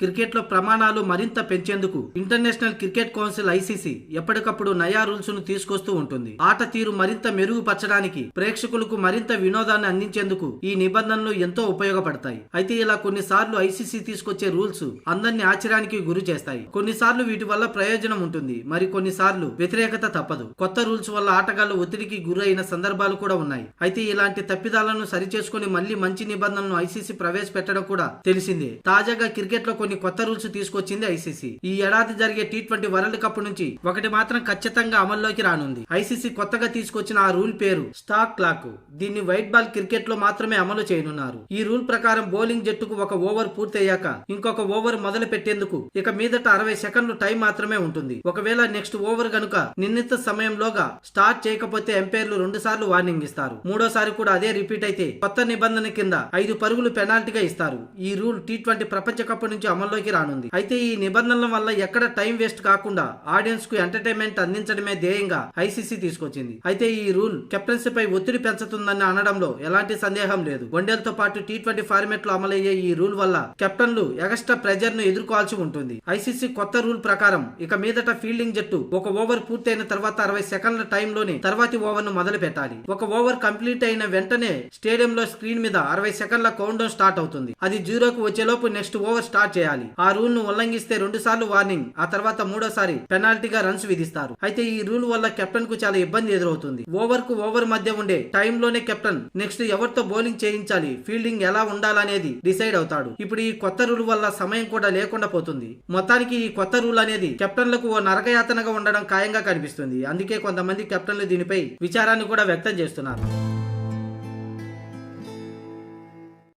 క్రికెట్లో ప్రమాణాలు మరింత పెంచేందుకు ఇంటర్నేషనల్ క్రికెట్ కౌన్సిల్ ఐసీసీ ఎప్పటికప్పుడు నయా రూల్స్ను తీసుకొస్తూ ఉంటుంది. ఆట తీరు మరింత మెరుగుపరచడానికి ప్రేక్షకులకు మరింత వినోదాన్ని అందించేందుకు ఈ నిబంధనలు ఎంతో ఉపయోగపడతాయి. అయితే ఇలా కొన్నిసార్లు ఐసీసీ తీసుకొచ్చే రూల్స్ అందరినీ ఆశ్చర్యానికి గురి చేస్తాయి. కొన్నిసార్లు వీటి వల్ల ప్రయోజనం ఉంటుంది. మరి కొన్నిసార్లు వ్యతిరేకత తప్పదు. కొత్త రూల్స్ వల్ల ఆటగాళ్ళు ఒత్తిడికి గురైన సందర్భాలు కూడా ఉన్నాయి. అయితే ఇలాంటి తప్పిదాలను సరిచేసుకుని మళ్ళీ మంచి నిబంధనలను ఐసీసీ ప్రవేశపెట్టడం కూడా తెలిసిందే. తాజాగా క్రికెట్లో కొన్ని కొత్త రూల్స్ తీసుకొచ్చింది ఐసీసీ. ఈ ఏడాది జరిగే టీ ట్వంటీ వరల్డ్ కప్ నుంచి ఒకటి మాత్రం ఖచ్చితంగా అమల్లోకి రానుంది. ఐసీసీ కొత్తగా తీసుకొచ్చిన ఆ రూల్ పేరు స్టాక్ క్లాక్. దీన్ని వైట్ బాల్ క్రికెట్లో మాత్రమే అమలు చేయనున్నారు. ఈ రూల్ ప్రకారం బౌలింగ్ జట్టుకు ఒక ఓవర్ పూర్తయ్యాక ఇంకొక ఓవర్ మొదలు పెట్టేందుకు ఇక మీదట అరవై సెకండ్లు టైం మాత్రమే ఉంటుంది. ఒకవేళ నెక్స్ట్ ఓవర్ గనుక నిర్ణీత సమయంలోగా స్టార్ట్ చేయకపోతే ఎంపైర్లు రెండు సార్లు వార్నింగ్ ఇస్తారు. మూడోసారి కూడా అదే రిపీట్ అయితే కొత్త నిబంధన కింద ఐదు పరుగులు పెనాల్టీగా ఇస్తారు. ఈ రూల్ టీ ట్వంటీ ప్రపంచ కప్ నుంచి అమల్లోకి రానుంది. అయితే ఈ నిబంధనల వల్ల ఎక్కడ టైం వేస్ట్ కాకుండా ఆడియన్స్కు ఎంటర్టైన్మెంట్ అందించడమే ధ్యేయంగా ఐసీసీ తీసుకొచ్చింది. అయితే ఈ రూల్ కెప్టెన్సీ పై ఒత్తిడి పెంచుతుందని అనడంలో ఎలాంటి సందేహం లేదు. వన్డేలతో పాటు టీ ట్వంటీ ఫార్మేట్లో అమలయ్యే ఈ రూల్ వల్ల కెప్టెన్లు ఎగస్ట్రా ప్రెజర్ను ఎదుర్కోవాల్సి ఉంటుంది. ఐసీసీ కొత్త రూల్ ప్రకారం ఇక మీదట ఫీల్డింగ్ జట్టు ఒక ఓవర్ పూర్తయిన తర్వాత అరవై సెకండ్ల టైంలోనే తర్వాతి ఓవర్ను మొదలు పెట్టాలి. ఒక ఓవర్ కంప్లీట్ అయిన వెంటనే స్టేడియంలో స్క్రీన్ మీద అరవై సెకండ్ల కౌంట్ డౌన్ స్టార్ట్ అవుతుంది. అది జీరోకు వచ్చేలోపు నెక్స్ట్ ఓవర్ స్టార్ట్ చేయాలి. ఆ రూల్ను ఉల్లంఘిస్తే రెండు సార్లు వార్నింగ్ ఆ తర్వాత మూడోసారి పెనాల్టీగా రన్స్ విధిస్తారు. అయితే ఈ రూల్ వల్ల కెప్టెన్కు చాలా ఇబ్బంది ఎదురవుతుంది. ఓవర్కు ఓవర్ మధ్య ఉండే టైంలోనే కెప్టెన్ నెక్స్ట్ ఎవరితో బౌలింగ్ చేయించాలి ఫీల్డింగ్ ఎలా ఉండాలనేది డిసైడ్ అవుతాడు. ఇప్పుడు ఈ కొత్త రూల్ వల్ల సమయం కూడా లేకుండా పోతుంది. మొత్తానికి ఈ కొత్త రూల్ అనేది కెప్టెన్లకు ఓ నరకయాతనగా ఉండడం ఖాయంగా కనిపిస్తుంది. అందుకే కొంతమంది కెప్టెన్లు దీనిపై విచారాన్ని కూడా వ్యక్తం చేస్తున్నారు.